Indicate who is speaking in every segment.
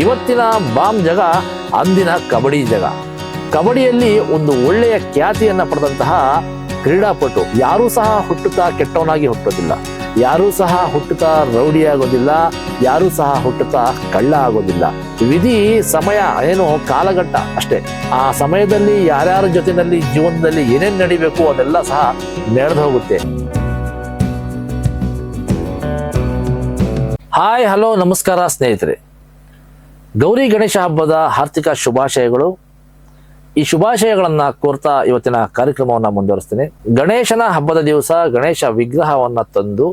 Speaker 1: ಇವತ್ತಿನ ಬಾಮ್ ಜಗ ಅಂದಿನ ಕಬಡ್ಡಿ ಜಗ. ಕಬಡ್ಡಿಯಲ್ಲಿ ಒಂದು ಒಳ್ಳೆಯ ಖ್ಯಾತಿಯನ್ನ ಪಡೆದಂತಹ ಕ್ರೀಡಾಪಟು ಯಾರೂ ಸಹ ಹುಟ್ಟುತ್ತಾ ಕೆಟ್ಟವನಾಗಿ ಹುಟ್ಟೋದಿಲ್ಲ ಯಾರೂ ಸಹ ಹುಟ್ಟುತ್ತಾ ರೌಡಿ ಆಗೋದಿಲ್ಲ, ಯಾರೂ ಸಹ ಹುಟ್ಟುತ್ತಾ ಕಳ್ಳ ಆಗೋದಿಲ್ಲ. ವಿಧಿ, ಸಮಯ ಏನು ಕಾಲಘಟ್ಟ ಅಷ್ಟೇ. ಆ ಸಮಯದಲ್ಲಿ ಯಾರ್ಯಾರ ಜೊತೆಯಲ್ಲಿ ಜೀವನದಲ್ಲಿ ಏನೇನ್ ನಡಿಬೇಕು ಅದೆಲ್ಲ ಸಹ ನಡೆದು ಹೋಗುತ್ತೆ. ಹಾಯ್, ಹಲೋ, ನಮಸ್ಕಾರ ಸ್ನೇಹಿತರೆ. ಗೌರಿ ಗಣೇಶ ಹಬ್ಬದ ಆರ್ಥಿಕ ಶುಭಾಶಯಗಳು. ಈ ಶುಭಾಶಯಗಳನ್ನು ಕೋರ್ತಾ ಇವತ್ತಿನ ಕಾರ್ಯಕ್ರಮವನ್ನು ಮುಂದುವರಿಸ್ತೀನಿ. ಗಣೇಶನ ಹಬ್ಬದ ದಿವಸ ಗಣೇಶ ವಿಗ್ರಹವನ್ನ ತಂದು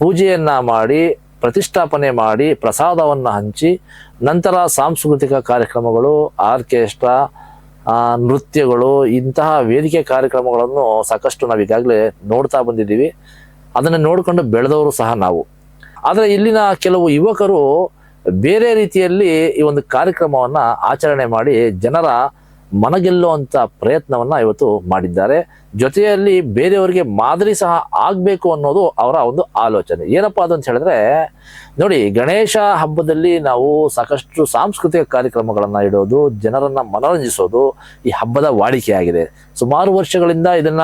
Speaker 1: ಪೂಜೆಯನ್ನ ಮಾಡಿ, ಪ್ರತಿಷ್ಠಾಪನೆ ಮಾಡಿ, ಪ್ರಸಾದವನ್ನು ಹಂಚಿ, ನಂತರ ಸಾಂಸ್ಕೃತಿಕ ಕಾರ್ಯಕ್ರಮಗಳು, ಆರ್ಕೆಸ್ಟ್ರಾ ನೃತ್ಯಗಳು, ಇಂತಹ ವೇದಿಕೆ ಕಾರ್ಯಕ್ರಮಗಳನ್ನು ಸಾಕಷ್ಟು ನಾವು ಈಗಾಗಲೇ ನೋಡ್ತಾ ಬಂದಿದ್ದೀವಿ. ಅದನ್ನು ನೋಡಿಕೊಂಡು ಬೆಳೆದವರು ಸಹ ನಾವು. ಆದರೆ ಇಲ್ಲಿನ ಕೆಲವು ಯುವಕರು ಬೇರೆ ರೀತಿಯಲ್ಲಿ ಈ ಒಂದು ಕಾರ್ಯಕ್ರಮವನ್ನ ಆಚರಣೆ ಮಾಡಿ ಜನರ ಮನಗೆಲ್ಲುವಂಥ ಪ್ರಯತ್ನವನ್ನ ಇವತ್ತು ಮಾಡಿದ್ದಾರೆ. ಜೊತೆಯಲ್ಲಿ ಬೇರೆಯವರಿಗೆ ಮಾದರಿ ಸಹ ಆಗಬೇಕು ಅನ್ನೋದು ಅವರ ಒಂದು ಆಲೋಚನೆ. ಏನಪ್ಪಾ ಅದು ಅಂತ ಹೇಳಿದ್ರೆ, ನೋಡಿ ಗಣೇಶ ಹಬ್ಬದಲ್ಲಿ ನಾವು ಸಾಕಷ್ಟು ಸಾಂಸ್ಕೃತಿಕ ಕಾರ್ಯಕ್ರಮಗಳನ್ನು ಇಡೋದು, ಜನರನ್ನ ಮನೋರಂಜಿಸೋದು ಈ ಹಬ್ಬದ ವಾಡಿಕೆಯಾಗಿದೆ. ಸುಮಾರು ವರ್ಷಗಳಿಂದ ಇದನ್ನ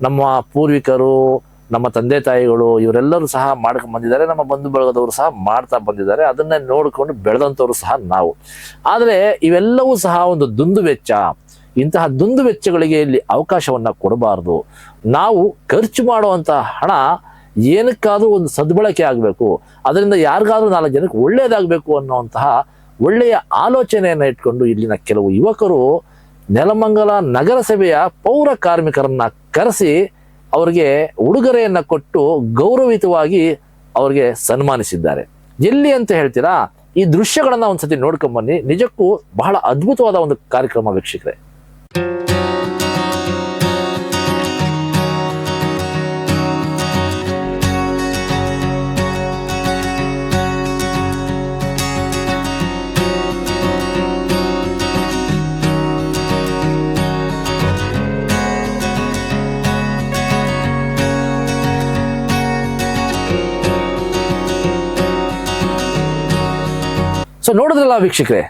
Speaker 1: ನಮ್ಮ ಪೂರ್ವಿಕರು ನಮ್ಮ ತಂದೆ ತಾಯಿಗಳು ಇವರೆಲ್ಲರೂ ಸಹ ಮಾಡ್ಕೊಂಡು ಬಂದಿದ್ದಾರೆ. ನಮ್ಮ ಬಂಧು ಬಳಗದವರು ಸಹ ಮಾಡ್ತಾ ಬಂದಿದ್ದಾರೆ. ಅದನ್ನೇ ನೋಡಿಕೊಂಡು ಬೆಳೆದಂಥವ್ರು ಸಹ ನಾವು. ಆದರೆ ಇವೆಲ್ಲವೂ ಸಹ ಒಂದು ದುಂದು ವೆಚ್ಚ. ಇಂತಹ ದುಂದು ವೆಚ್ಚಗಳಿಗೆ ಇಲ್ಲಿ ಅವಕಾಶವನ್ನು ಕೊಡಬಾರ್ದು. ನಾವು ಖರ್ಚು ಮಾಡುವಂಥ ಹಣ ಏನಕ್ಕಾದರೂ ಒಂದು ಸದ್ಬಳಕೆ ಆಗಬೇಕು. ಅದರಿಂದ ಯಾರಿಗಾದ್ರೂ ನಾಲ್ಕು ಜನಕ್ಕೆ ಒಳ್ಳೆಯದಾಗಬೇಕು ಅನ್ನುವಂತಹ ಒಳ್ಳೆಯ ಆಲೋಚನೆಯನ್ನು ಇಟ್ಕೊಂಡು ಇಲ್ಲಿನ ಕೆಲವು ಯುವಕರು ನೆಲಮಂಗಲ ನಗರಸಭೆಯ ಪೌರ ಕಾರ್ಮಿಕರನ್ನ ಕರೆಸಿ ಅವರಿಗೆ ಉಡುಗೊರೆಯನ್ನ ಕೊಟ್ಟು ಗೌರವಿತವಾಗಿ ಅವ್ರಿಗೆ ಸನ್ಮಾನಿಸಿದ್ದಾರೆ. ಎಲ್ಲಿ ಅಂತ ಹೇಳ್ತೀರಾ? ಈ ದೃಶ್ಯಗಳನ್ನ ಒಂದ್ಸತಿ ನೋಡ್ಕೊಂಬನ್ನಿ ನಿಜಕ್ಕೂ ಬಹಳ ಅದ್ಭುತವಾದ ಒಂದು ಕಾರ್ಯಕ್ರಮ ವೀಕ್ಷಕರೇ. ಸೊ ನೋಡಿದ್ರಲ್ಲ ವೀಕ್ಷಕರೇ,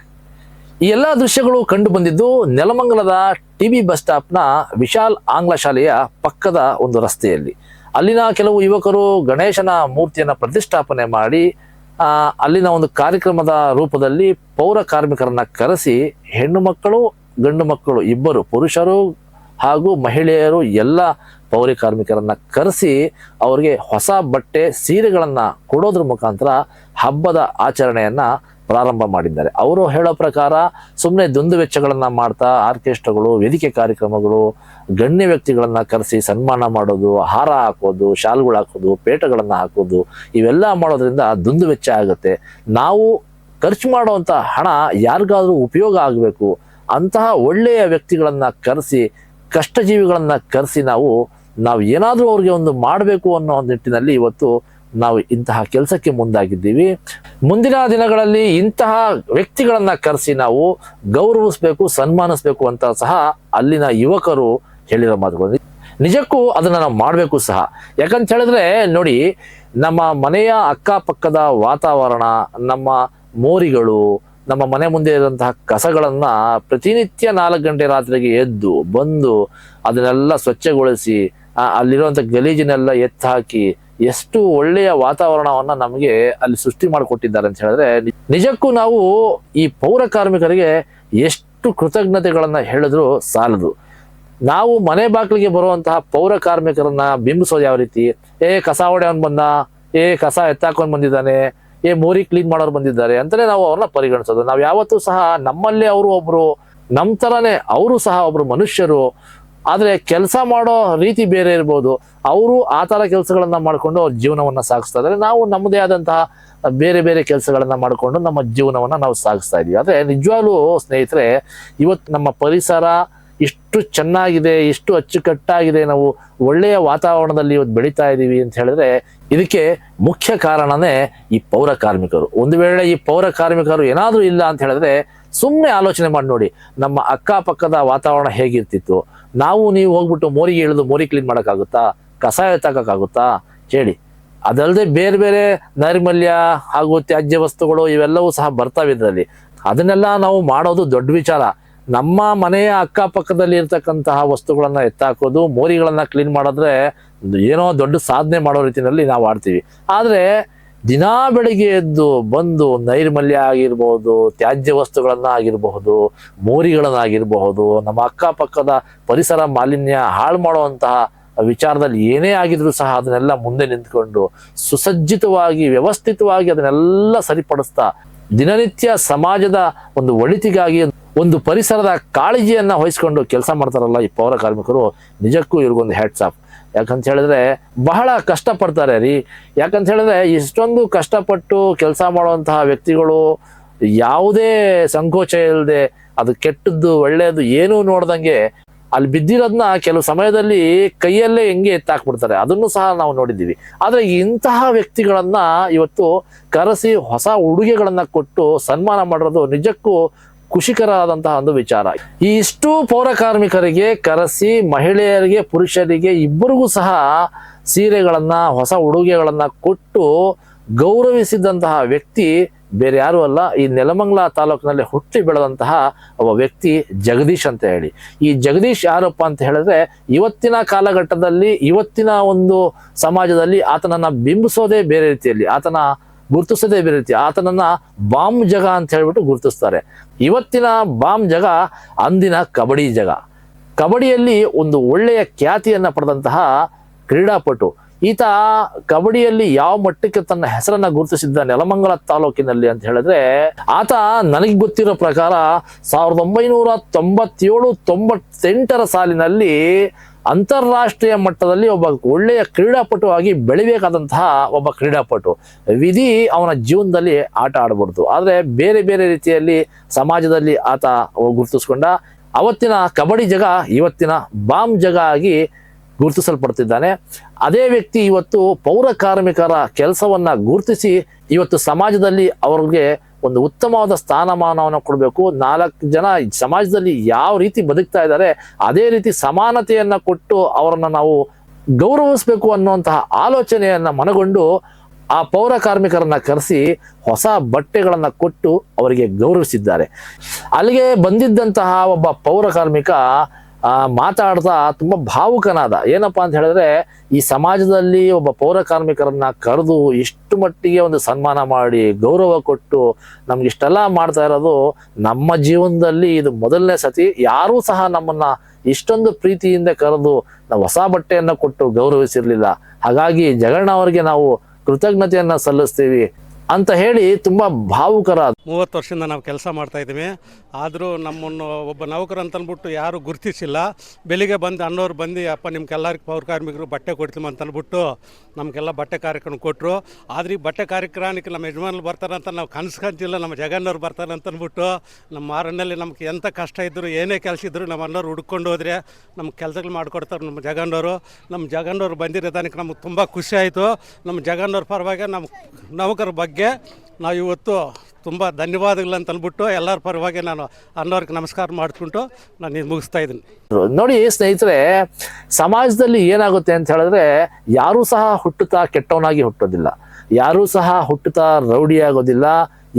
Speaker 1: ಈ ಎಲ್ಲ ದೃಶ್ಯಗಳು ಕಂಡು ಬಂದಿದ್ದು ನೆಲಮಂಗಲದ ಟಿ ಬಿ ಬಸ್ ಸ್ಟಾಪ್ನ ವಿಶಾಲ್ ಆಂಗ್ಲ ಶಾಲೆಯ ಪಕ್ಕದ ಒಂದು ರಸ್ತೆಯಲ್ಲಿ. ಅಲ್ಲಿನ ಕೆಲವು ಯುವಕರು ಗಣೇಶನ ಮೂರ್ತಿಯನ್ನು ಪ್ರತಿಷ್ಠಾಪನೆ ಮಾಡಿ ಅಲ್ಲಿನ ಒಂದು ಕಾರ್ಯಕ್ರಮದ ರೂಪದಲ್ಲಿ ಪೌರ ಕಾರ್ಮಿಕರನ್ನ ಕರೆಸಿ ಹೆಣ್ಣು ಮಕ್ಕಳು, ಗಂಡು ಮಕ್ಕಳು ಇಬ್ಬರು, ಪುರುಷರು ಹಾಗೂ ಮಹಿಳೆಯರು ಎಲ್ಲ ಪೌರ ಕಾರ್ಮಿಕರನ್ನ ಕರೆಸಿ ಅವರಿಗೆ ಹೊಸ ಬಟ್ಟೆ, ಸೀರೆಗಳನ್ನು ಕೊಡೋದ್ರ ಮುಖಾಂತರ ಹಬ್ಬದ ಆಚರಣೆಯನ್ನ ಪ್ರಾರಂಭ ಮಾಡಿದ್ದಾರೆ. ಅವರು ಹೇಳೋ ಪ್ರಕಾರ ಸುಮ್ಮನೆ ದುಂದು ವೆಚ್ಚಗಳನ್ನ ಮಾಡ್ತಾ ಆರ್ಕೆಸ್ಟ್ರಾಗಳು, ವೇದಿಕೆ ಕಾರ್ಯಕ್ರಮಗಳು, ಗಣ್ಯ ವ್ಯಕ್ತಿಗಳನ್ನು ಕರೆಸಿ ಸನ್ಮಾನ ಮಾಡೋದು, ಹಾರ ಹಾಕೋದು, ಶಾಲ್ಗಳು ಹಾಕೋದು, ಪೇಟಗಳನ್ನು ಹಾಕೋದು, ಇವೆಲ್ಲ ಮಾಡೋದ್ರಿಂದ ದುಂದು ವೆಚ್ಚ ಆಗುತ್ತೆ. ನಾವು ಖರ್ಚು ಮಾಡುವಂಥ ಹಣ ಯಾರಿಗಾದ್ರೂ ಉಪಯೋಗ ಆಗಬೇಕು. ಅಂತಹ ಒಳ್ಳೆಯ ವ್ಯಕ್ತಿಗಳನ್ನು ಕರೆಸಿ, ಕಷ್ಟಜೀವಿಗಳನ್ನ ಕರೆಸಿ ನಾವು ನಾವು ಏನಾದರೂ ಅವ್ರಿಗೆ ಒಂದು ಮಾಡಬೇಕು ಅನ್ನೋ ಒಂದು ನಿಟ್ಟಿನಲ್ಲಿ ಇವತ್ತು ನಾವು ಇಂತಹ ಕೆಲಸಕ್ಕೆ ಮುಂದಾಗಿದ್ದೀವಿ. ಮುಂದಿನ ದಿನಗಳಲ್ಲಿ ಇಂತಹ ವ್ಯಕ್ತಿಗಳನ್ನ ಕರೆಸಿ ನಾವು ಗೌರವಿಸಬೇಕು, ಸನ್ಮಾನಿಸಬೇಕು ಅಂತ ಸಹ ಅಲ್ಲಿನ ಯುವಕರು ಹೇಳಿರೋ ಮಾತುಗಳು ನಿಜಕ್ಕೂ ಅದನ್ನ ನಾವು ಮಾಡಬೇಕು ಸಹ. ಯಾಕಂತ ಹೇಳಿದ್ರೆ ನೋಡಿ, ನಮ್ಮ ಮನೆಯ ಅಕ್ಕಪಕ್ಕದ ವಾತಾವರಣ, ನಮ್ಮ ಮೋರಿಗಳು, ನಮ್ಮ ಮನೆ ಮುಂದೆ ಇರುವಂತಹ ಕಸಗಳನ್ನು ಪ್ರತಿನಿತ್ಯ ನಾಲ್ಕು ಗಂಟೆ ರಾತ್ರಿಗೆ ಎದ್ದು, ಬಂದು ಅದನ್ನೆಲ್ಲ ಸ್ವಚ್ಛಗೊಳಿಸಿ ಅಲ್ಲಿರುವಂಥ ಗಲೀಜಿನೆಲ್ಲ ಎತ್ತಾಕಿ ಎಷ್ಟು ಒಳ್ಳೆಯ ವಾತಾವರಣವನ್ನ ನಮಗೆ ಅಲ್ಲಿ ಸೃಷ್ಟಿ ಮಾಡಿಕೊಟ್ಟಿದ್ದಾರೆ ಅಂತ ಹೇಳಿದ್ರೆ, ನಿಜಕ್ಕೂ ನಾವು ಈ ಪೌರ ಕಾರ್ಮಿಕರಿಗೆ ಎಷ್ಟು ಕೃತಜ್ಞತೆಗಳನ್ನ ಹೇಳಿದ್ರು ಸಾಲದು. ನಾವು ಮನೆ ಬಾಗಿಲಿಗೆ ಬರುವಂತಹ ಪೌರ ಕಾರ್ಮಿಕರನ್ನ ಬಿಂಬಿಸೋದು ಯಾವ ರೀತಿ? ಏ, ಕಸ ಹೊಡೆಯವನ್ ಬಂದ, ಏ, ಕಸ ಎತ್ತಾಕೊಂಡ್ ಬಂದಿದ್ದಾನೆ, ಏ, ಮೋರಿ ಕ್ಲೀನ್ ಮಾಡೋರು ಬಂದಿದ್ದಾರೆ ಅಂತಾನೆ ನಾವು ಅವ್ರನ್ನ ಪರಿಗಣಿಸೋದು. ನಾವು ಯಾವತ್ತೂ ಸಹ ನಮ್ಮಲ್ಲೇ ಅವರು ಒಬ್ರು, ನಮ್ ಥರನೇ ಅವರು ಸಹ ಒಬ್ರು ಮನುಷ್ಯರು ಆದ್ರೆ ಕೆಲಸ ಮಾಡೋ ರೀತಿ ಬೇರೆ ಇರ್ಬೋದು. ಅವರು ಆ ಥರ ಕೆಲಸಗಳನ್ನು ಮಾಡಿಕೊಂಡು ಅವ್ರ ಜೀವನವನ್ನ ಸಾಗಿಸ್ತಾ ಇದ್ದಾರೆ. ನಾವು ನಮ್ಮದೇ ಆದಂತಹ ಬೇರೆ ಬೇರೆ ಕೆಲಸಗಳನ್ನು ಮಾಡಿಕೊಂಡು ನಮ್ಮ ಜೀವನವನ್ನ ನಾವು ಸಾಗಿಸ್ತಾ ಇದ್ದೀವಿ. ಆದರೆ ನಿಜವಾಗ್ಲೂ ಸ್ನೇಹಿತರೆ ಇವತ್ತು ನಮ್ಮ ಪರಿಸರ ಇಷ್ಟು ಚೆನ್ನಾಗಿದೆ, ಇಷ್ಟು ಅಚ್ಚುಕಟ್ಟಾಗಿದೆ, ನಾವು ಒಳ್ಳೆಯ ವಾತಾವರಣದಲ್ಲಿ ಇವತ್ತು ಬೆಳೀತಾ ಇದ್ದೀವಿ ಅಂತ ಹೇಳಿದ್ರೆ ಇದಕ್ಕೆ ಮುಖ್ಯ ಕಾರಣನೇ ಈ ಪೌರ ಕಾರ್ಮಿಕರು. ಒಂದು ವೇಳೆ ಈ ಪೌರ ಕಾರ್ಮಿಕರು ಏನಾದರೂ ಇಲ್ಲ ಅಂತ ಹೇಳಿದ್ರೆ ಸುಮ್ಮನೆ ಆಲೋಚನೆ ಮಾಡಿ ನೋಡಿ, ನಮ್ಮ ಅಕ್ಕಪಕ್ಕದ ವಾತಾವರಣ ಹೇಗಿರ್ತಿತ್ತು? ನಾವು ನೀವು ಹೋಗ್ಬಿಟ್ಟು ಮೋರಿಗೆ ಇಳಿದು ಮೋರಿ ಕ್ಲೀನ್ ಮಾಡೋಕ್ಕಾಗುತ್ತಾ? ಕಸ ಎತ್ತಾಕಾಗುತ್ತಾ ಹೇಳಿ. ಅದಲ್ಲದೆ ಬೇರೆ ಬೇರೆ ನೈರ್ಮಲ್ಯ ಹಾಗೂ ತ್ಯಾಜ್ಯ ವಸ್ತುಗಳು ಇವೆಲ್ಲವೂ ಸಹ ಬರ್ತಾವೆ ಇದರಲ್ಲಿ. ಅದನ್ನೆಲ್ಲ ನಾವು ಮಾಡೋದು ದೊಡ್ಡ ವಿಚಾರ. ನಮ್ಮ ಮನೆಯ ಅಕ್ಕಪಕ್ಕದಲ್ಲಿ ಇರ್ತಕ್ಕಂತಹ ವಸ್ತುಗಳನ್ನ ಎತ್ತಾಕೋದು, ಮೋರಿಗಳನ್ನ ಕ್ಲೀನ್ ಮಾಡಿದ್ರೆ ಏನೋ ದೊಡ್ಡ ಸಾಧನೆ ಮಾಡೋ ರೀತಿಯಲ್ಲಿ ನಾವು ಆಡ್ತೀವಿ. ಆದರೆ ದಿನಾ ಬೆಳಿಗ್ಗೆ ಎದ್ದು ಬಂದು ನೈರ್ಮಲ್ಯ ಆಗಿರ್ಬೋದು, ತ್ಯಾಜ್ಯ ವಸ್ತುಗಳನ್ನ ಆಗಿರಬಹುದು ಮೋರಿಗಳನ್ನಾಗಿರಬಹುದು, ನಮ್ಮ ಅಕ್ಕಪಕ್ಕದ ಪರಿಸರ ಮಾಲಿನ್ಯ ಹಾಳು ಮಾಡುವಂತಹ ವಿಚಾರದಲ್ಲಿ ಏನೇ ಆಗಿದ್ರು ಸಹ ಅದನ್ನೆಲ್ಲ ಮುಂದೆ ನಿಂತ್ಕೊಂಡು ಸುಸಜ್ಜಿತವಾಗಿ, ವ್ಯವಸ್ಥಿತವಾಗಿ ಅದನ್ನೆಲ್ಲ ಸರಿಪಡಿಸ್ತಾ ದಿನನಿತ್ಯ ಸಮಾಜದ ಒಂದು ಒಳಿತಿಗಾಗಿ ಒಂದು ಪರಿಸರದ ಕಾಳಜಿಯನ್ನ ವಹಿಸ್ಕೊಂಡು ಕೆಲಸ ಮಾಡ್ತಾರಲ್ಲ ಈ ಪೌರ ಕಾರ್ಮಿಕರು, ನಿಜಕ್ಕೂ ಇವ್ರಿಗೊಂದು ಆಫ್ ಯಾಕಂತ ಹೇಳಿದ್ರೆ ಬಹಳ ಕಷ್ಟಪಡ್ತಾರೆ ರೀ. ಯಾಕಂತ ಹೇಳಿದ್ರೆ ಇಷ್ಟೊಂದು ಕಷ್ಟಪಟ್ಟು ಕೆಲಸ ಮಾಡುವಂತಹ ವ್ಯಕ್ತಿಗಳು ಯಾವುದೇ ಸಂಕೋಚ ಇಲ್ಲದೆ ಅದು ಕೆಟ್ಟದ್ದು, ಒಳ್ಳೆಯದು ಏನೂ ನೋಡ್ದಂಗೆ ಅಲ್ಲಿ ಬಿದ್ದಿರೋದನ್ನ ಕೆಲವು ಸಮಯದಲ್ಲಿ ಕೈಯಲ್ಲೇ ಹೆಂಗೆ ಎತ್ತಾಕ್ಬಿಡ್ತಾರೆ. ಅದನ್ನು ಸಹ ನಾವು ನೋಡಿದ್ದೀವಿ. ಆದರೆ ಇಂತಹ ವ್ಯಕ್ತಿಗಳನ್ನ ಇವತ್ತು ಕರೆಸಿ ಹೊಸ ಉಡುಗೆಗಳನ್ನು ಕೊಟ್ಟು ಸನ್ಮಾನ ಮಾಡಿರೋದು ನಿಜಕ್ಕೂ ಖುಷಿಕರವಾದಂತಹ ಒಂದು ವಿಚಾರ. ಈ ಇಷ್ಟು ಪೌರ ಕಾರ್ಮಿಕರಿಗೆ ಕರೆಸಿ, ಮಹಿಳೆಯರಿಗೆ, ಪುರುಷರಿಗೆ ಇಬ್ಬರಿಗೂ ಸಹ ಸೀರೆಗಳನ್ನ, ಹೊಸ ಉಡುಗೆಗಳನ್ನ ಕೊಟ್ಟು ಗೌರವಿಸಿದಂತಹ ವ್ಯಕ್ತಿ ಬೇರೆ ಯಾರು ಅಲ್ಲ, ಈ ನೆಲಮಂಗ್ಲ ತಾಲೂಕಿನಲ್ಲಿ ಹುಟ್ಟಿ ಬೆಳೆದಂತಹ ಒಬ್ಬ ವ್ಯಕ್ತಿ ಜಗದೀಶ್ ಅಂತ ಹೇಳಿ. ಈ ಜಗದೀಶ್ ಯಾರಪ್ಪ ಅಂತ ಹೇಳಿದ್ರೆ ಇವತ್ತಿನ ಕಾಲಘಟ್ಟದಲ್ಲಿ, ಇವತ್ತಿನ ಒಂದು ಸಮಾಜದಲ್ಲಿ ಆತನನ್ನ ಬಿಂಬಿಸೋದೇ ಬೇರೆ ರೀತಿಯಲ್ಲಿ, ಆತನ ಗುರುತಿಸೋದೇ ಬೇರೆ ರೀತಿ, ಆತನನ್ನ ಬಾಂಬ್ ಜಗ ಅಂತ ಹೇಳ್ಬಿಟ್ಟು ಗುರುತಿಸ್ತಾರೆ. ಇವತ್ತಿನ ಬಾಂಬ್ ಜಗ ಅಂದಿನ ಕಬಡ್ಡಿ ಜಗ. ಕಬಡ್ಡಿಯಲ್ಲಿ ಒಂದು ಒಳ್ಳೆಯ ಖ್ಯಾತಿಯನ್ನು ಪಡೆದಂತಹ ಕ್ರೀಡಾಪಟು. ಈತ ಕಬಡ್ಡಿಯಲ್ಲಿ ಯಾವ ಮಟ್ಟಕ್ಕೆ ತನ್ನ ಹೆಸರನ್ನ ಗುರುತಿಸಿದ್ದ ನೆಲಮಂಗಲ ತಾಲೂಕಿನಲ್ಲಿ ಅಂತ ಹೇಳಿದ್ರೆ, ಆತ ನನಗೆ ಗೊತ್ತಿರೋ ಪ್ರಕಾರ ಸಾವಿರದ ಒಂಬೈನೂರ ತೊಂಬತ್ತೇಳು ತೊಂಬತ್ತೆಂಟರ ಸಾಲಿನಲ್ಲಿ ಅಂತಾರಾಷ್ಟ್ರೀಯ ಮಟ್ಟದಲ್ಲಿ ಒಬ್ಬ ಒಳ್ಳೆಯ ಕ್ರೀಡಾಪಟು ಆಗಿ ಬೆಳಿಬೇಕಾದಂತಹ ಒಬ್ಬ ಕ್ರೀಡಾಪಟು. ವಿಧಿ ಅವನ ಜೀವನದಲ್ಲಿ ಆಟ ಆಡಬಾರ್ದು. ಆದರೆ ಬೇರೆ ಬೇರೆ ರೀತಿಯಲ್ಲಿ ಸಮಾಜದಲ್ಲಿ ಆತ ಗುರುತಿಸ್ಕೊಂಡ. ಅವತ್ತಿನ ಕಬಡ್ಡಿ ಜಗ ಇವತ್ತಿನ ಬಾಂಬ್ ಜಗ ಆಗಿ ಗುರುತಿಸಲ್ಪಡ್ತಿದ್ದಾನೆ. ಅದೇ ವ್ಯಕ್ತಿ ಇವತ್ತು ಪೌರ ಕಾರ್ಮಿಕರ ಕೆಲಸವನ್ನ ಗುರುತಿಸಿ ಇವತ್ತು ಸಮಾಜದಲ್ಲಿ ಅವ್ರಿಗೆ ಒಂದು ಉತ್ತಮವಾದ ಸ್ಥಾನಮಾನವನ್ನು ಕೊಡಬೇಕು. ನಾಲ್ಕು ಜನ ಸಮಾಜದಲ್ಲಿ ಯಾವ ರೀತಿ ಬದುಕ್ತಾ ಇದ್ದಾರೆ, ಅದೇ ರೀತಿ ಸಮಾನತೆಯನ್ನ ಕೊಟ್ಟು ಅವರನ್ನ ನಾವು ಗೌರವಿಸಬೇಕು ಅನ್ನುವಂತಹ ಆಲೋಚನೆಯನ್ನ ಮನಗೊಂಡು ಆ ಪೌರ ಕಾರ್ಮಿಕರನ್ನ ಕರೆಸಿ ಹೊಸ ಬಟ್ಟೆಗಳನ್ನು ಕೊಟ್ಟು ಅವರಿಗೆ ಗೌರವಿಸಿದ್ದಾರೆ. ಅಲ್ಲಿಗೆ ಬಂದಿದ್ದಂತಹ ಒಬ್ಬ ಪೌರ ಕಾರ್ಮಿಕ ಮಾತಾಡ್ತಾ ತುಂಬಾ ಭಾವುಕನಾದ. ಏನಪ್ಪಾ ಅಂತ ಹೇಳಿದ್ರೆ, ಈ ಸಮಾಜದಲ್ಲಿ ಒಬ್ಬ ಪೌರ ಕಾರ್ಮಿಕರನ್ನ ಕರೆದು ಇಷ್ಟು ಮಟ್ಟಿಗೆ ಒಂದು ಸನ್ಮಾನ ಮಾಡಿ, ಗೌರವ ಕೊಟ್ಟು ನಮ್ಗೆ ಇಷ್ಟೆಲ್ಲ ಮಾಡ್ತಾ ಇರೋದು, ನಮ್ಮ ಜೀವನದಲ್ಲಿ ಇದು ಮೊದಲನೇ ಸತಿ. ಯಾರೂ ಸಹ ನಮ್ಮನ್ನ ಇಷ್ಟೊಂದು ಪ್ರೀತಿಯಿಂದ ಕರೆದು ನಾವು ಹೊಸ ಬಟ್ಟೆಯನ್ನ ಕೊಟ್ಟು ಗೌರವಿಸಿರ್ಲಿಲ್ಲ. ಹಾಗಾಗಿ ಜಗಣ್ಣ ಅವರಿಗೆ ನಾವು ಕೃತಜ್ಞತೆಯನ್ನ ಸಲ್ಲಿಸ್ತೀವಿ. ಅಂತ ಹೇಳಿ ತುಂಬಾ ಭಾವುಕರ
Speaker 2: ಮೂವತ್ತು ವರ್ಷದಿಂದ ನಾವು ಕೆಲಸ ಮಾಡ್ತಾ ಇದ್ದೀವಿ. ಆದರೂ ನಮ್ಮನ್ನು ಒಬ್ಬ ನೌಕರ ಅಂತ ಅಂದ್ಬಿಟ್ಟು ಯಾರೂ ಗುರುತಿಸಿಲ್ಲ. ಬೆಳಿಗ್ಗೆ ಬಂದು ಅನ್ನೋರು ಬಂದು, ಅಪ್ಪ, ನಿಮ್ಗೆಲ್ಲರಿಗೆ ಪೌರ ಕಾರ್ಮಿಕರು ಬಟ್ಟೆ ಕೊಡ್ತೀವಿ ಅಂತ ಅಂದ್ಬಿಟ್ಟು ನಮಗೆಲ್ಲ ಬಟ್ಟೆ ಕಾರ್ಯಕ್ರಮ ಕೊಟ್ಟರು ಆದರೆ ಈ ಬಟ್ಟೆ ಕಾರ್ಯಕ್ರಮಕ್ಕೆ ನಮ್ಮ ಯಜಮಾನ್ರು ಬರ್ತಾರಂತ ನಾವು ಕನ್ಸ್ಕೊಂತಿಲ್ಲ ನಮ್ಮ ಜಗನ್ನವ್ರು ಬರ್ತಾರೆ ಅಂತ ಅಂದ್ಬಿಟ್ಟು ನಮ್ಮ ಮಾರನಲ್ಲಿ ನಮ್ಗೆ ಎಂಥ ಕಷ್ಟ ಇದ್ದರೂ ಏನೇ ಕೆಲಸ ಇದ್ದರೂ ನಮ್ಮ ಅನ್ನೋರು ಹುಡ್ಕೊಂಡು ಹೋದರೆ ನಮ್ಮ ಕೆಲಸಗಳು ಮಾಡಿಕೊಡ್ತಾರೆ ನಮ್ಮ ಜಗನ್ನವರು. ನಮ್ಮ ಜಗನ್ನವ್ರು ಬಂದಿರೋದಕ್ಕೆ ನಮಗೆ ತುಂಬ ಖುಷಿ ಆಯಿತು. ನಮ್ಮ ಜಗನ್ನವ್ರ ಪರವಾಗಿ ನಮ್ಮ ನೌಕರ ಬಗ್ಗೆ ನಾವು ಇವತ್ತು ತುಂಬ ಧನ್ಯವಾದಗಳು ಅಂತ ಅಂದ್ಬಿಟ್ಟು ಎಲ್ಲರ ಪರವಾಗಿ ನಾನು ಅನ್ನೋರ್ಗೆ ನಮಸ್ಕಾರ ಮಾಡಿಕೊಂಡು ನಾನು ಇದು ಮುಗಿಸ್ತಾ ಇದ್ದೀನಿ.
Speaker 1: ನೋಡಿ ಸ್ನೇಹಿತರೆ, ಸಮಾಜದಲ್ಲಿ ಏನಾಗುತ್ತೆ ಅಂತ ಹೇಳಿದ್ರೆ, ಯಾರೂ ಸಹ ಹುಟ್ಟುತ್ತಾ ಕೆಟ್ಟವನಾಗಿ ಹುಟ್ಟೋದಿಲ್ಲ. ಯಾರೂ ಸಹ ಹುಟ್ಟುತ್ತಾ ರೌಡಿ ಆಗೋದಿಲ್ಲ,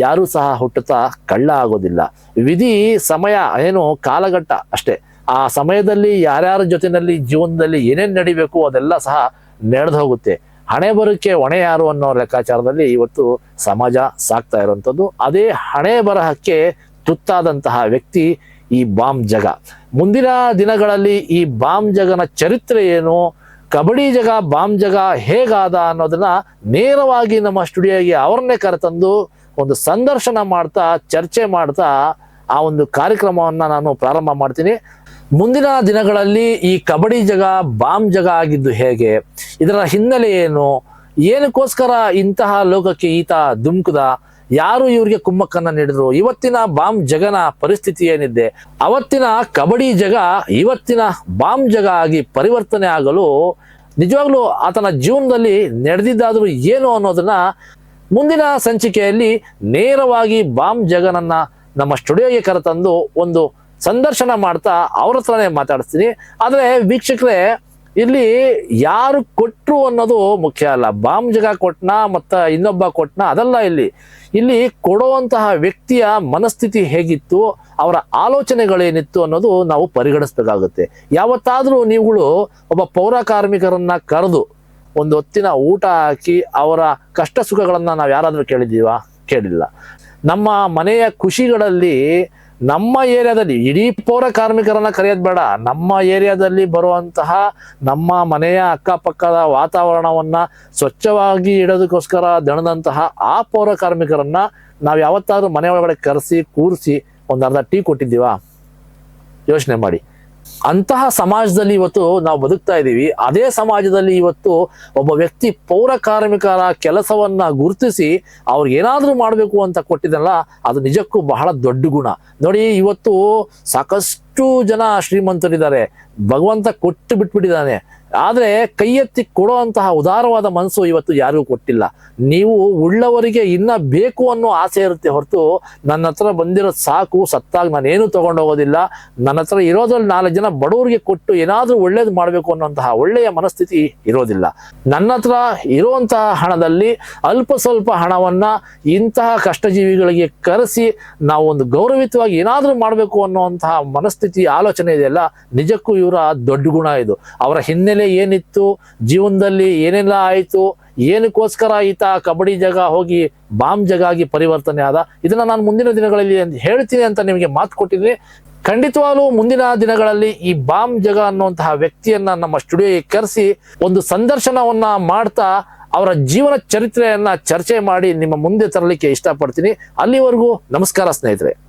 Speaker 1: ಯಾರೂ ಸಹ ಹುಟ್ಟುತ್ತಾ ಕಳ್ಳ ಆಗೋದಿಲ್ಲ. ವಿಧಿ, ಸಮಯ ಏನು ಕಾಲಘಟ್ಟ ಅಷ್ಟೇ. ಆ ಸಮಯದಲ್ಲಿ ಯಾರ್ಯಾರ ಜೊತೆಯಲ್ಲಿ, ಜೀವನದಲ್ಲಿ ಏನೇನು ನಡಿಬೇಕು ಅದೆಲ್ಲ ಸಹ ನಡೆದು ಹೋಗುತ್ತೆ. ಹಣೆ ಬರಕ್ಕೆ ಹೊಣೆ ಯಾರು ಅನ್ನೋ ಲೆಕ್ಕಾಚಾರದಲ್ಲಿ ಇವತ್ತು ಸಮಾಜ ಸಾಕ್ತಾ ಇರುವಂಥದ್ದು. ಅದೇ ಹಣೆ ಬರಹಕ್ಕೆ ತುತ್ತಾದಂತಹ ವ್ಯಕ್ತಿ ಈ ಬಾಂಬ್ ಜಗ. ಮುಂದಿನ ದಿನಗಳಲ್ಲಿ ಈ ಬಾಂಬ್ ಜಗನ ಚರಿತ್ರೆ ಏನು, ಕಬಡ್ಡಿ ಜಗ ಬಾಂಬ್ ಜಗ ಹೇಗಾದ ಅನ್ನೋದನ್ನ ನೇರವಾಗಿ ನಮ್ಮ ಸ್ಟುಡಿಯೋಗೆ ಅವ್ರನ್ನೇ ಕರೆತಂದು ಒಂದು ಸಂದರ್ಶನ ಮಾಡ್ತಾ, ಚರ್ಚೆ ಮಾಡ್ತಾ ಆ ಒಂದು ಕಾರ್ಯಕ್ರಮವನ್ನ ನಾನು ಪ್ರಾರಂಭ ಮಾಡ್ತೀನಿ. ಮುಂದಿನ ದಿನಗಳಲ್ಲಿ ಈ ಕಬಡ್ಡಿ ಜಗ, ಬಾಂಬ್ ಜಗ ಆಗಿದ್ದು ಹೇಗೆ, ಇದರ ಹಿನ್ನೆಲೆ ಏನು, ಏನಕ್ಕೋಸ್ಕರ ಇಂತಹ ಲೋಕಕ್ಕೆ ಈತ ಧುಮುಕುದ, ಯಾರು ಇವರಿಗೆ ಕುಮ್ಮಕ್ಕನ್ನ ನೀಡಿದ್ರು, ಇವತ್ತಿನ ಬಾಂಬ್ ಜಗನ ಪರಿಸ್ಥಿತಿ ಏನಿದೆ, ಅವತ್ತಿನ ಕಬಡ್ಡಿ ಜಗ, ಇವತ್ತಿನ ಬಾಂಬ್ ಜಗ ಆಗಿ ಪರಿವರ್ತನೆ ಆಗಲು ನಿಜವಾಗ್ಲೂ ಆತನ ಜೀವನದಲ್ಲಿ ನಡೆದಿದ್ದಾದ್ರೂ ಏನು ಅನ್ನೋದನ್ನ ಮುಂದಿನ ಸಂಚಿಕೆಯಲ್ಲಿ ನೇರವಾಗಿ ಬಾಂಬ್ ಜಗನನ್ನ ನಮ್ಮ ಸ್ಟುಡಿಯೋಗೆ ಕರೆತಂದು ಒಂದು ಸಂದರ್ಶನ ಮಾಡ್ತಾ ಅವ್ರ ಹತ್ರನೇ ಮಾತಾಡಿಸ್ತೀನಿ. ಆದರೆ ವೀಕ್ಷಕರೇ, ಇಲ್ಲಿ ಯಾರು ಕೊಟ್ರು ಅನ್ನೋದು ಮುಖ್ಯ ಅಲ್ಲ. ಬಾಂಬ್ ಜಗ ಕೊಟ್ನ, ಮತ್ತ ಇನ್ನೊಬ್ಬ ಕೊಟ್ನ, ಅದಲ್ಲ ಇಲ್ಲಿ. ಇಲ್ಲಿ ಕೊಡುವಂತಹ ವ್ಯಕ್ತಿಯ ಮನಸ್ಥಿತಿ ಹೇಗಿತ್ತು, ಅವರ ಆಲೋಚನೆಗಳೇನಿತ್ತು ಅನ್ನೋದು ನಾವು ಪರಿಗಣಿಸ್ಬೇಕಾಗುತ್ತೆ. ಯಾವತ್ತಾದರೂ ನೀವುಗಳು ಒಬ್ಬ ಪೌರ ಕಾರ್ಮಿಕರನ್ನ ಕರೆದು ಒಂದು ಹೊತ್ತಿನ ಊಟ ಹಾಕಿ ಅವರ ಕಷ್ಟ ಸುಖಗಳನ್ನ ನಾವು ಯಾರಾದರೂ ಕೇಳಿದ್ದೀವಾ? ಕೇಳಿಲ್ಲ. ನಮ್ಮ ಮನೆಯ ಖುಷಿಗಳಲ್ಲಿ ನಮ್ಮ ಏರಿಯಾದಲ್ಲಿ ಇಡೀ ಪೌರ ಕಾರ್ಮಿಕರನ್ನ ಕರೆಯೋದು ಬೇಡ. ನಮ್ಮ ಏರಿಯಾದಲ್ಲಿ ಬರುವಂತಹ ನಮ್ಮ ಮನೆಯ ಅಕ್ಕಪಕ್ಕದ ವಾತಾವರಣವನ್ನ ಸ್ವಚ್ಛವಾಗಿ ಇಡೋದಕ್ಕೋಸ್ಕರ ದಣದಂತಹ ಆ ಪೌರ ಕಾರ್ಮಿಕರನ್ನ ನಾವು ಯಾವತ್ತಾದ್ರೂ ಮನೆ ಕರೆಸಿ, ಕೂರಿಸಿ ಒಂದು ಅರ್ಧ ಟೀ ಕೊಟ್ಟಿದ್ದೀವಾ? ಯೋಚನೆ ಮಾಡಿ. ಅಂತಹ ಸಮಾಜದಲ್ಲಿ ಇವತ್ತು ನಾವು ಬದುಕ್ತಾ ಇದ್ದೀವಿ. ಅದೇ ಸಮಾಜದಲ್ಲಿ ಇವತ್ತು ಒಬ್ಬ ವ್ಯಕ್ತಿ ಪೌರ ಕಾರ್ಮಿಕರ ಕೆಲಸವನ್ನ ಗುರುತಿಸಿ ಅವ್ರಿಗೆ ಏನಾದ್ರೂ ಮಾಡಬೇಕು ಅಂತ ಕೊಟ್ಟಿದ್ದಲ್ಲ, ಅದು ನಿಜಕ್ಕೂ ಬಹಳ ದೊಡ್ಡ ಗುಣ. ನೋಡಿ, ಇವತ್ತು ಸಾಕಷ್ಟು ಜನ ಶ್ರೀಮಂತರಿದ್ದಾರೆ. ಭಗವಂತ ಕೊಟ್ಟು ಬಿಟ್ಬಿಟ್ಟಿದ್ದಾನೆ. ಆದ್ರೆ ಕೈ ಎತ್ತಿ ಕೊಡುವಂತಹ ಉದಾರವಾದ ಮನಸ್ಸು ಇವತ್ತು ಯಾರಿಗೂ ಕೊಟ್ಟಿಲ್ಲ. ನೀವು ಉಳ್ಳವರಿಗೆ ಇನ್ನ ಬೇಕು ಅನ್ನೋ ಆಸೆ ಇರುತ್ತೆ ಹೊರತು ನನ್ನ ಹತ್ರ ಬಂದಿರೋದು ಸಾಕು, ಸತ್ತಾಗ ನಾನೇನು ತಗೊಂಡೋಗೋದಿಲ್ಲ ನನ್ನ ಹತ್ರ ಇರೋದ್ರಲ್ಲಿ ನಾಲ್ಕು ಜನ ಬಡವರಿಗೆ ಕೊಟ್ಟು ಏನಾದ್ರೂ ಒಳ್ಳೇದು ಮಾಡಬೇಕು ಅನ್ನೋಂತಹ ಒಳ್ಳೆಯ ಮನಸ್ಥಿತಿ ಇರೋದಿಲ್ಲ. ನನ್ನ ಹತ್ರ ಇರುವಂತಹ ಹಣದಲ್ಲಿ ಅಲ್ಪ ಸ್ವಲ್ಪ ಹಣವನ್ನ ಇಂತಹ ಕಷ್ಟಜೀವಿಗಳಿಗೆ ಕರೆಸಿ ನಾವು ಒಂದು ಗೌರವಿತವಾಗಿ ಏನಾದರೂ ಮಾಡಬೇಕು ಅನ್ನುವಂತಹ ಮನಸ್ಥಿತಿ, ಆಲೋಚನೆ ಇದೆಯಲ್ಲ, ನಿಜಕ್ಕೂ ಇವರ ದೊಡ್ಡ ಗುಣ ಇದು. ಅವರ ಹಿನ್ನೆಲೆ ಏನಿತ್ತು, ಜೀವನದಲ್ಲಿ ಏನೆಲ್ಲ ಆಯಿತು, ಏನಕ್ಕೋಸ್ಕರ ಈತ ಕಬಡ್ಡಿ ಜಗ ಹೋಗಿ ಬಾಂಬ್ ಜಗ ಆಗಿ ಪರಿವರ್ತನೆ ಆದ, ಇದನ್ನ ನಾನು ಮುಂದಿನ ದಿನಗಳಲ್ಲಿ ಹೇಳ್ತೀನಿ ಅಂತ ನಿಮಗೆ ಮಾತು ಕೊಟ್ಟಿದ್ದೀನಿ. ಖಂಡಿತವಾಗ್ಲೂ ಮುಂದಿನ ದಿನಗಳಲ್ಲಿ ಈ ಬಾಂಬ್ ಜಗ ಅನ್ನುವಂತಹ ವ್ಯಕ್ತಿಯನ್ನ ನಮ್ಮ ಸ್ಟುಡಿಯೋಗೆ ಕರೆಸಿ, ಒಂದು ಸಂದರ್ಶನವನ್ನ ಮಾಡ್ತಾ ಅವರ ಜೀವನ ಚರಿತ್ರೆಯನ್ನ ಚರ್ಚೆ ಮಾಡಿ ನಿಮ್ಮ ಮುಂದೆ ತರಲಿಕ್ಕೆ ಇಷ್ಟಪಡ್ತೀನಿ. ಅಲ್ಲಿವರೆಗೂ ನಮಸ್ಕಾರ ಸ್ನೇಹಿತರೆ.